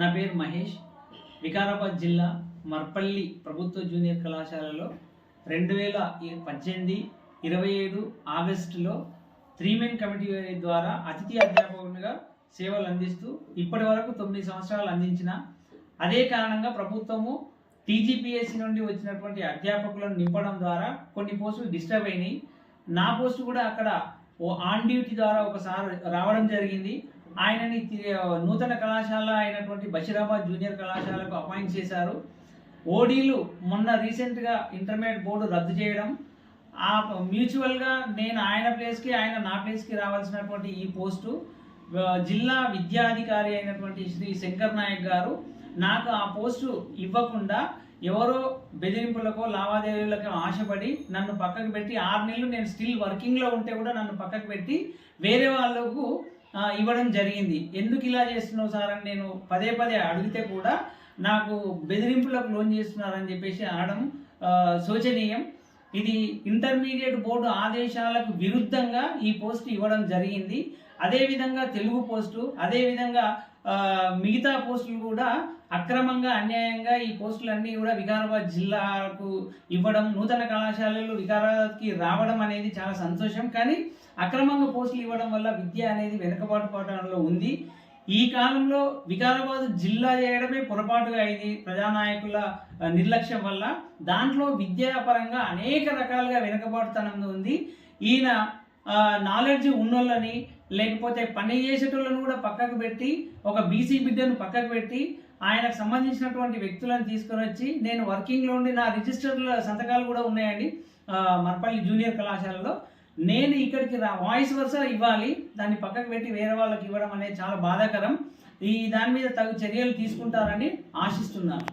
నా పేరు మహేష్. వికారాబాద్ జిల్లా మర్పల్లి ప్రభుత్వ జూనియర్ కళాశాలలో రెండు వేల పద్దెనిమిది ఇరవై ఏడు ఆగస్టులో త్రీ మెన్ కమిటీ ద్వారా అతిథి అధ్యాపకునిగా సేవలు అందిస్తూ ఇప్పటి వరకు తొమ్మిది సంవత్సరాలు అందించిన అదే కారణంగా ప్రభుత్వము టీజీపీఎస్సీ నుండి వచ్చినటువంటి అధ్యాపకులను నింపడం ద్వారా కొన్ని పోస్టులు డిస్టర్బ్ అయినాయి. నా పోస్టు కూడా అక్కడ ఓ ఆన్ డ్యూటీ ద్వారా ఒకసారి రావడం జరిగింది. ఆయనని నూతన కళాశాల అయినటువంటి బషీరాబాద్ జూనియర్ కళాశాలకు అపాయింట్ చేశారు. ఓడీలు మొన్న రీసెంట్గా ఇంటర్మీడియట్ బోర్డు రద్దు చేయడం. ఆ మ్యూచువల్గా నేను ఆయన ప్లేస్కి ఆయన నా ప్లేస్కి రావాల్సినటువంటి ఈ పోస్టు. జిల్లా విద్యాధికారి అయినటువంటి శ్రీ శంకర్ నాయక్ గారు నాకు ఆ పోస్టు ఇవ్వకుండా ఎవరో బెదిరింపులకో లావాదేవీలకు ఆశపడి నన్ను పక్కకు పెట్టి ఆరు నెలలు నేను స్టిల్ వర్కింగ్లో ఉంటే కూడా నన్ను పక్కకు పెట్టి వేరే వాళ్ళకు ఇవ్వడం జరిగింది. ఎందుకు ఇలా చేస్తున్నావు సార్ అని నేను పదే పదే అడిగితే కూడా నాకు బెదిరింపులకు లోన్ చేస్తున్నారని చెప్పేసి అనడం శోచనీయం. ఇది ఇంటర్మీడియట్ బోర్డు ఆదేశాలకు విరుద్ధంగా ఈ పోస్ట్ ఇవ్వడం జరిగింది. అదేవిధంగా తెలుగు పోస్టు అదేవిధంగా మిగతా పోస్టులు కూడా అక్రమంగా అన్యాయంగా ఈ పోస్టులన్నీ కూడా వికారాబాద్ జిల్లాకు ఇవ్వడం నూతన కళాశాలలు వికారాబాద్కి రావడం అనేది చాలా సంతోషం. కానీ అక్రమంగా పోస్టులు ఇవ్వడం వల్ల విద్య అనేది వెనుకబాటు పడడంలో ఉంది. ఈ కాలంలో వికారాబాద్ జిల్లా చేయడమే పొరపాటుగా అయింది ప్రజానాయకుల నిర్లక్ష్యం వల్ల. దాంట్లో విద్యాపరంగా అనేక రకాలుగా వెనుకబాటుతనం ఉంది. ఈయన నాలెడ్జ్ ఉన్నోళ్ళని లేకపోతే పని చేసేటోళ్ళను కూడా పక్కకు పెట్టి ఒక బీసీ బిడ్డను పక్కకు పెట్టి ఆయనకు సంబంధించినటువంటి వ్యక్తులను తీసుకొని వచ్చి నేను వర్కింగ్లో ఉండి నా రిజిస్టర్ల సంతకాలు కూడా ఉన్నాయండి మరపల్లి మర్పల్లి జూనియర్ కళాశాలలో. నేను ఇక్కడికి రా వాయిస్ వరుస ఇవ్వాలి దాన్ని పక్కకు పెట్టి వేరే వాళ్ళకి ఇవ్వడం అనేది చాలా బాధాకరం. ఈ దాని మీద తగు చర్యలు తీసుకుంటారని ఆశిస్తున్నాను.